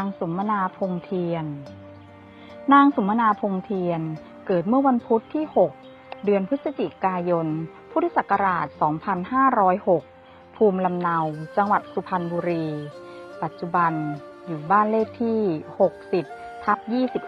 นางสมนาพงเทียน นางสมนาพงเทียนเกิดเมื่อวันพุธที่ 6 เดือนพฤศจิกายน พุทธศักราช 2506 ภูมิลำเนา จังหวัดสุพรรณบุรี ปัจจุบันอยู่บ้านเลขที่ 60 ทับ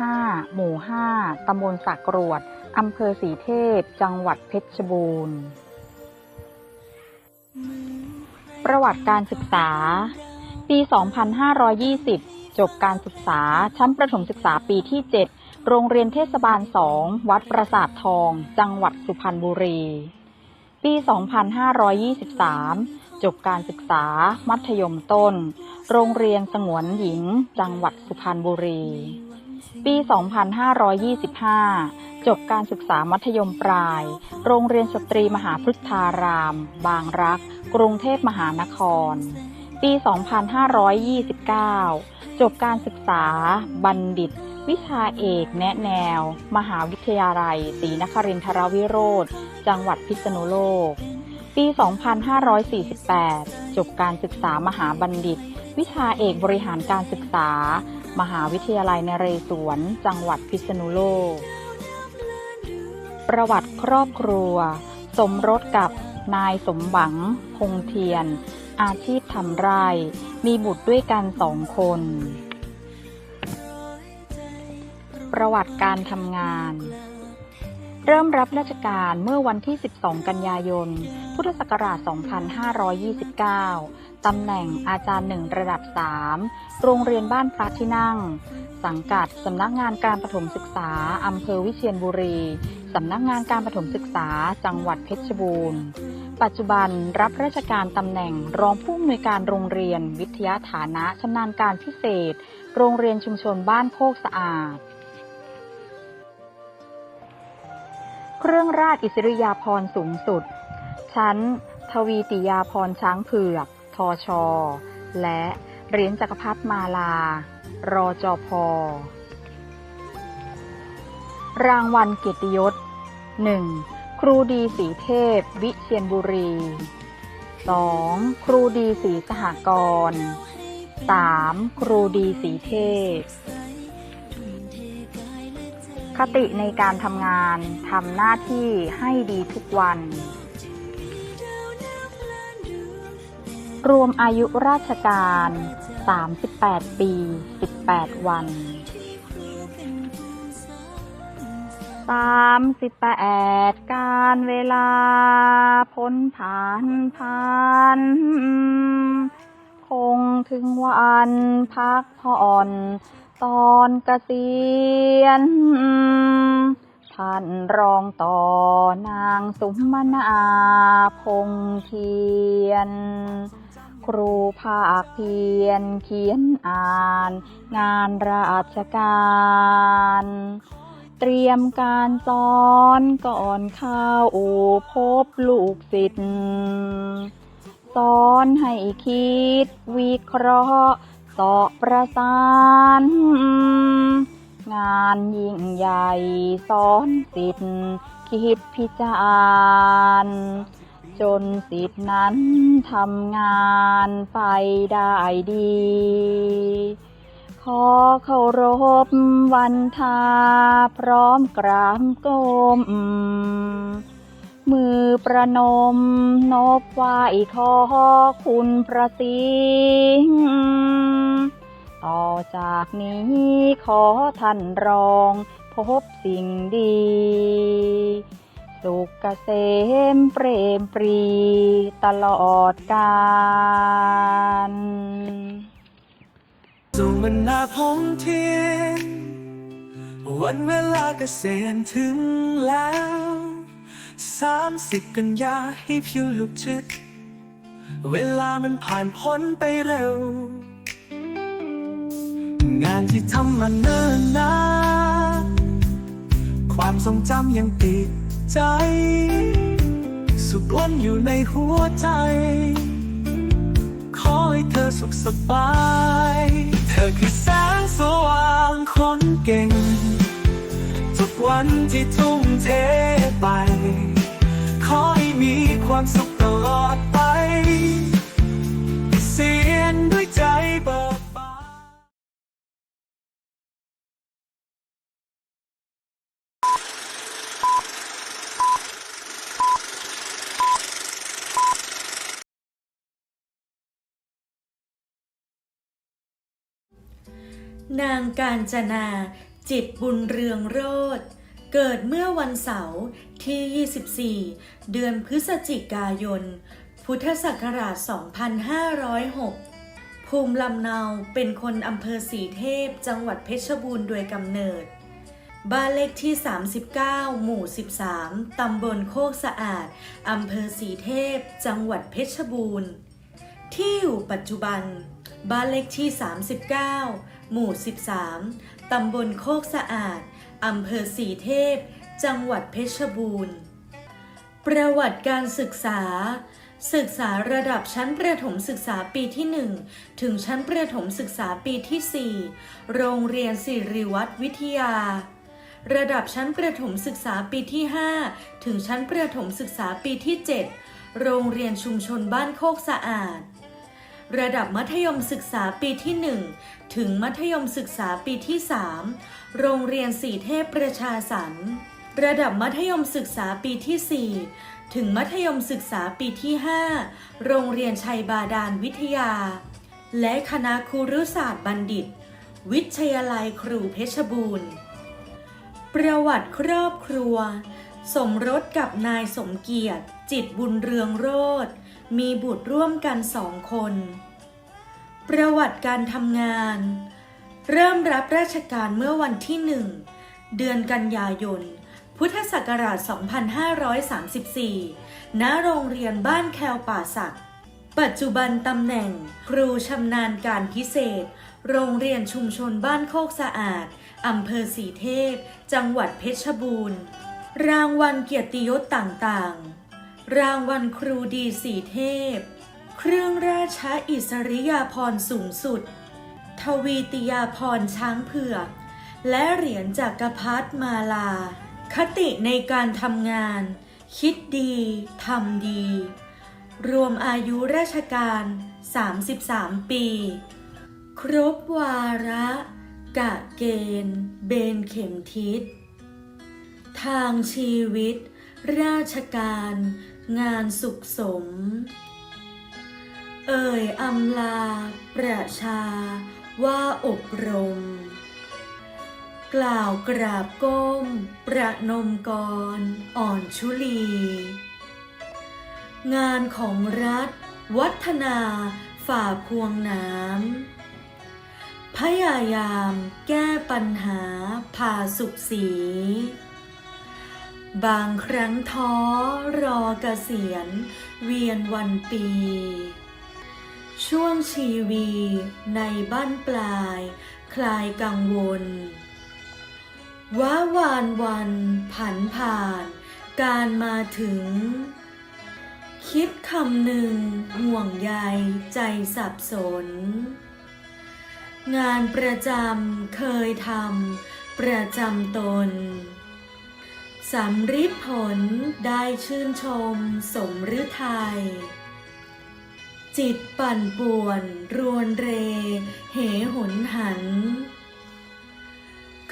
25 หมู่ 5 ตำบลสักกรวด อำเภอสีเทพ จังหวัดเพชรบูรณ์ ประวัติการศึกษา ปี 2520 จบการศึกษาชั้นประถมศึกษาปีที่ 7 โรงเรียนเทศบาล 2 วัดประสาททอง จังหวัดสุพรรณบุรี ปี 2523 จบการศึกษา มัธยมต้น โรงเรียนสงวนหญิง จังหวัดสุพรรณบุรี ปี 2525 จบการศึกษามัธยมปลาย โรงเรียนสตรีมหาพฤทธาราม บางรัก กรุงเทพมหานคร ปี 2529 จบการศึกษา บัณฑิต วิชาเอกแนะแนว มหาวิทยาลัยศรีนครินทรวิโรธ จังหวัดพิษณุโลก ปี 2548 จบการศึกษามหาบัณฑิต วิชาเอกบริหารการศึกษา มหาวิทยาลัยนเรศวร จังหวัดพิษณุโลก ประวัติครอบครัว สมรสกับนายสมหวัง พงเทียน อาชีพทำไร่ มีบุตรด้วยกันสองคน ประวัติการทำงาน เริ่มรับราชการเมื่อวันที่ 12 กันยายน พุทธศักราช 2529 ตำแหน่งอาจารย์หนึ่งระดับ 3 โรงเรียนบ้านพระที่นั่ง สังกัดสำนักงานการประถมศึกษา อำเภอวิเชียรบุรี สำนักงานการประถมศึกษา จังหวัดเพชรบูรณ์ ปัจจุบันรับราชการตำแหน่งรองผู้อำนวยการโรงเรียน วิทยาฐานะชำนาญการพิเศษ โรงเรียนชุมชนบ้านโคกสะอาด เครื่องราชอิสริยาภรณ์สูงสุด ชั้น ทวีติยาภรณ์ช้างเผือก ทอชอ และเหรียญจักรพรรดิมาลา รอจอพอ รางวัลเกียรติยศ 1. ครูดีสีเทพ วิเชียรบุรี 2. ครูดีสีสหกรณ์ 3. ครูดีสีเทพ คติในการทำงานทำหน้าที่ให้ดีทุกวัน รวมอายุราชการ 38 ปี 18 วัน 38 การเวลาพ้นผ่านผ่านคงถึงวันพักผ่อน ตอนเกษียณท่านรองต่อนางสุมนาพงเทียน ครูภาคเพียนเขียนอ่าน งานราชการ เตรียมการสอนก่อนเข้าพบลูกศิษย์สอนให้คิดวิเคราะห์ สอบประสาน งานยิ่งใหญ่สอนสิทธิ์คิดพิจารณ์จนสิทธินั้นทำงานไปได้ดี ขอเคารพวันทาพร้อมกราบก้ม มือประนมนบไหวขอคุณพระสิงห์ ต่อจากนี้ขอท่านรอง พบสิ่งดี สุขเกษมเปรมปรีตลอดกาลสุวรรณพงเทียน วันเวลาเกษียณถึงแล้วสามสิบกันยาให้ผิวลุกชึก เวลามันผ่านพ้นไปเร็ว งานที่ทำมาเนิ่นนานความทรงจำยังติดใจ สุขล้นอยู่ในหัวใจ ขอให้เธอสุขสบาย เธอคือแสงสว่างคนเก่ง ทุกวันที่ทุ่มเทไป ขอให้มีความสุขตลอดไป เสียนด้วยใจเบอ นางการจนา จิตบุญเรืองโรธเกิดเมื่อวันเสาร์ที่ 24 เดือนพฤศจิกายน พุทธศักราช 2506 ภูมิลำเนาเป็นคนอำเภอสีเทพจังหวัดเพชรบูรณ์โดยกำเนิด บ้านเลขที่ 39 หมู่ 13 ตำบลโคกสะอาด อำเภอสีเทพ จังหวัดเพชรบูรณ์ ที่อยู่ปัจจุบัน บ้านเลขที่ 39 หมู่ 13 ตำบลโคกสะอาด อำเภอสีเทพ จังหวัดเพชรบูรณ์ ประวัติการศึกษา ศึกษาระดับชั้นประถมศึกษาปีที่ 1 ถึงชั้นประถมศึกษาปีที่ 4 โรงเรียนสิริวัตรวิทยา ระดับชั้นประถมศึกษาปีที่ 5 ถึงชั้นประถมศึกษาปีที่ 7 โรงเรียนชุมชนบ้านโคกสะอาด ระดับมัธยมศึกษาปีที่ 1 ถึงมัธยมศึกษาปีที่ 3 โรงเรียนสีเทพประชาสรรค์ระดับมัธยมศึกษาปีที่ 4 ถึงมัธยมศึกษาปีที่ 5 โรงเรียนชัยบาดาลวิทยา และคณะครุศาสตร์บัณฑิต วิทยาลัยครูเพชรบูรณ์ ประวัติครอบครัว สมรสกับนายสมเกียรติ จิตบุญเรืองโรธ มีบุตรร่วมกันสองคน ประวัติการทำงาน เริ่มรับราชการเมื่อวันที่หนึ่งเดือนกันยายน พุทธศักราช 2534 ณ โรงเรียนบ้านแควป่าสัก ปัจจุบันตำแหน่ง ครูชำนาญการพิเศษ โรงเรียนชุมชนบ้านโคกสะอาด อำเภอสีเทพ จังหวัดเพชรบูรณ์ รางวัลเกียรติยศต่างๆ รางวัลครูดีสีเทพ เครื่องราชอิสริยาภรณ์สูงสุด ทวีติยาพรณ์ช้างเผือก และเหรียญจากกรพรรดิมาลา คติในการทำงาน คิดดี ทำดี รวมอายุราชการ 33 ปี ครบวาระ กะเกณฑ์ เบนเข็มทิศ ทางชีวิตราชการ งานสุขสม เอ่ยอำลา ประชา ว่าอบรม กล่าวกราบก้ม ประนมกรอ่อนชุลี งานของรัฐ วัฒนาฝ่าพวงน้ำ พยายามแก้ปัญหาพาสุขสี บางครั้งท้อรอเกษียณ เวียนวันปี ช่วงชีวีในบ้านปลาย คลายกังวล ว้าวานวันผันผ่าน การมาถึง คิดคำหนึ่งห่วงใยใจสับสน งานประจำเคยทำประจำตน สำริดผลได้ชื่นชมสมฤทัยจิตปั่นป่วน รวนเร เหหนหัน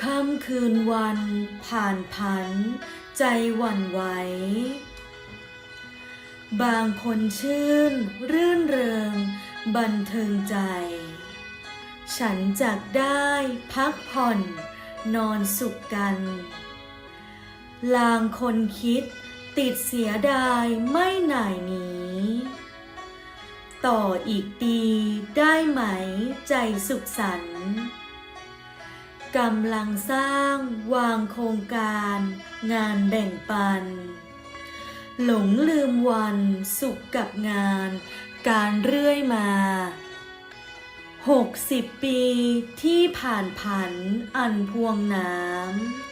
ค่ำคืนวันผ่านผัน ใจหวั่นไหว บางคนชื่น รื่นเริง บันเทิงใจ ฉันจักได้พักผ่อน นอนสุขกัน ลางคนคิด ติดเสียดายไม่หน่ายหนีต่ออีกปีได้ไหมใจสุขสันต์กำลังสร้างวางโครงการงานแบ่งปัน หลงลืมวันสุขกับงานการเรื่อยมาหกสิบปีที่ผ่านผันอันพวงน้ำ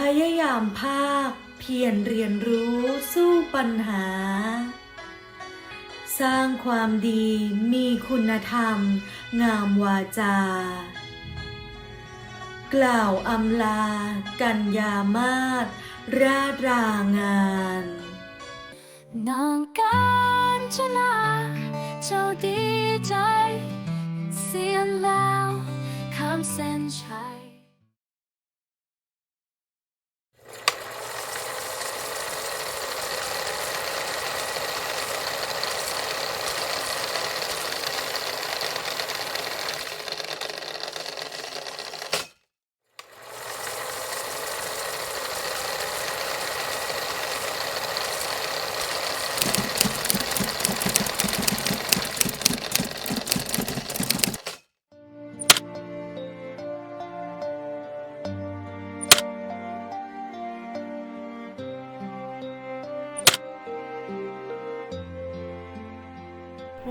พยายามภาค เพียรเรียนรู้สู้ปัญหา สร้างความดีมีคุณธรรม งามวาจา กล่าวอำลา กัญญามาศราดรางาน นางการจนาเจ้าดีใจ เสียแล้วข้ามเส้นชัย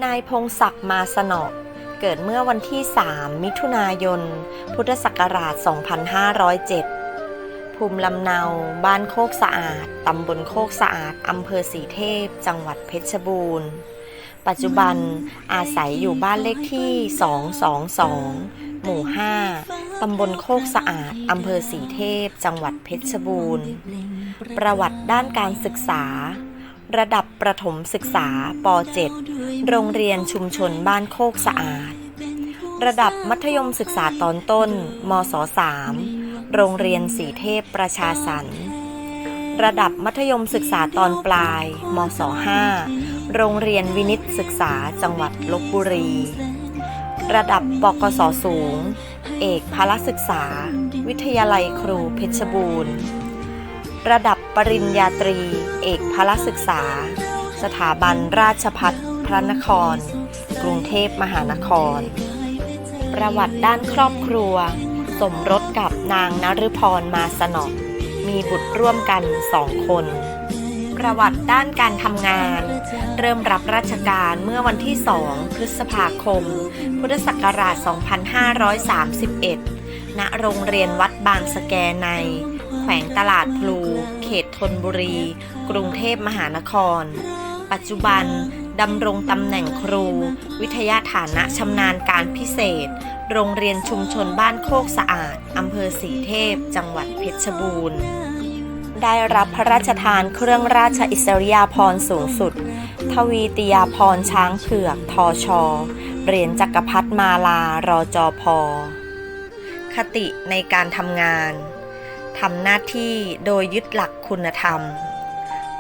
นายพงศักดิ์มาสนอเกิดเมื่อวันที่ 3 มิถุนายน พุทธศักราช 2507 ภูมิลำเนา บ้านโคกสะอาด ตำบลโคกสะอาด อำเภอสีเทพ จังหวัดเพชรบูรณ์ ปัจจุบันอาศัยอยู่บ้านเลขที่ 222 หมู่ 5 ตำบลโคกสะอาด อำเภอสีเทพ จังหวัดเพชรบูรณ์ ประวัติด้านการศึกษา ระดับประถมศึกษาป .7 โรงเรียนชุมชนบ้านโคกสะอาด ระดับมัธยมศึกษาตอนต้น มศ 3 โรงเรียนสีเทพประชาสรรค์ระดับมัธยมศึกษาตอนปลาย มศ 5 โรงเรียนวินิตศึกษาจังหวัดลบบุรี ระดับปกศสูง เอกพละศึกษา วิทยาลัยครูเพชรบูรณ์ ระดับปริญญาตรี เอกพละศึกษา สถาบันราชพัฒพระนคร กรุงเทพมหานคร ประวัติด้านครอบครัว สมรสกับนางนฤพรมาสนอมีบุตรร่วมกันสองคน ประวัติด้านการทำงาน เริ่มรับราชการเมื่อวันที่ 2 พฤษภาคม พุทธศักราช 2531 ณ โรงเรียนวัดบางสแกใน แขวงตลาดพลู เขตธนบุรี กรุงเทพมหานคร ปัจจุบันดำรงตำแหน่งครู วิทยาฐานะชำนาญการพิเศษ โรงเรียนชุมชนบ้านโคกสะอาดอำเภอสีเทพ จังหวัดเพชรบูรณ์ ได้รับพระราชทานเครื่องราชอิสริยาภรณ์สูงสุด ทวีติยาภรณ์ช้างเผือกทอชอเหรียญจักรพรรดิมาลารอจอพอคติในการทำงาน ทำหน้าที่โดยยึดหลักคุณธรรม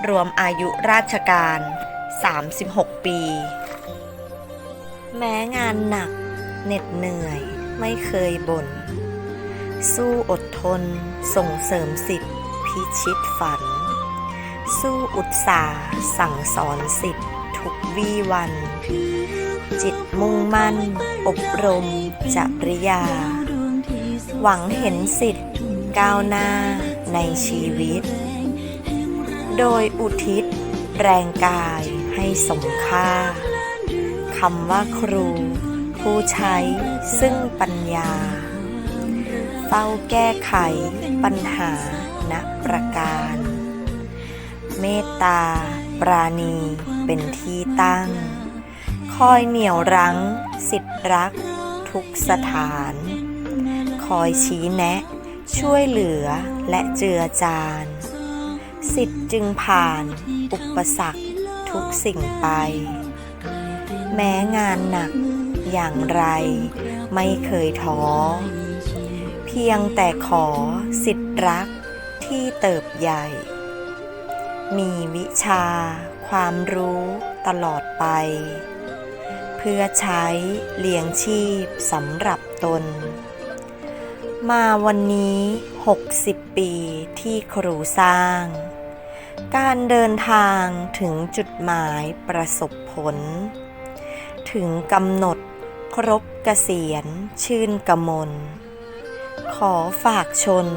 รวมอายุราชการ 36 ปี แม้งานหนักเหน็ดเหนื่อยไม่เคยบ่น สู้อดทนส่งเสริมสิทธิพิชิตฝัน สู้อุตสาห์สั่งสอนสิทธิทุกวี่วัน จิตมุ่งมั่น อบรมจริยา หวังเห็นสิทธิ ก้าวหน้าในชีวิต โดยอุทิศ แรงกายให้สมค่าคำว่าครู ผู้ใช้ซึ่งปัญญา เฝ้าแก้ไขปัญหาณประการ เมตตา ปราณีเป็นที่ตั้ง คอยเหนี่ยวรั้ง สิทธิรักทุกสถาน คอยชี้แนะ ช่วยเหลือและเจือจาน สิทธิ์จึงผ่านอุปสรรคทุกสิ่งไป แม้งานหนักอย่างไรไม่เคยท้อ เพียงแต่ขอสิทธิ์รักที่เติบใหญ่ มีวิชาความรู้ตลอดไป เพื่อใช้เลี้ยงชีพสำหรับตน มาวันนี้ 60 ปีที่ครูสร้าง การเดินทางถึงจุดหมายประสบผล ถึงกำหนดครบเกษียณชื่นกมล ขอฝากชน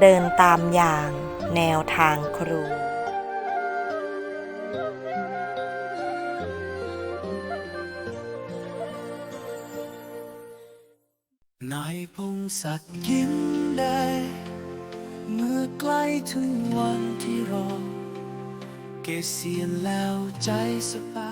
เดินตามอย่างแนวทางครู พงศักดิ์ยิ้มได้ เมื่อใกล้ถึงวันที่รอ เกษียณแล้วใจสบาย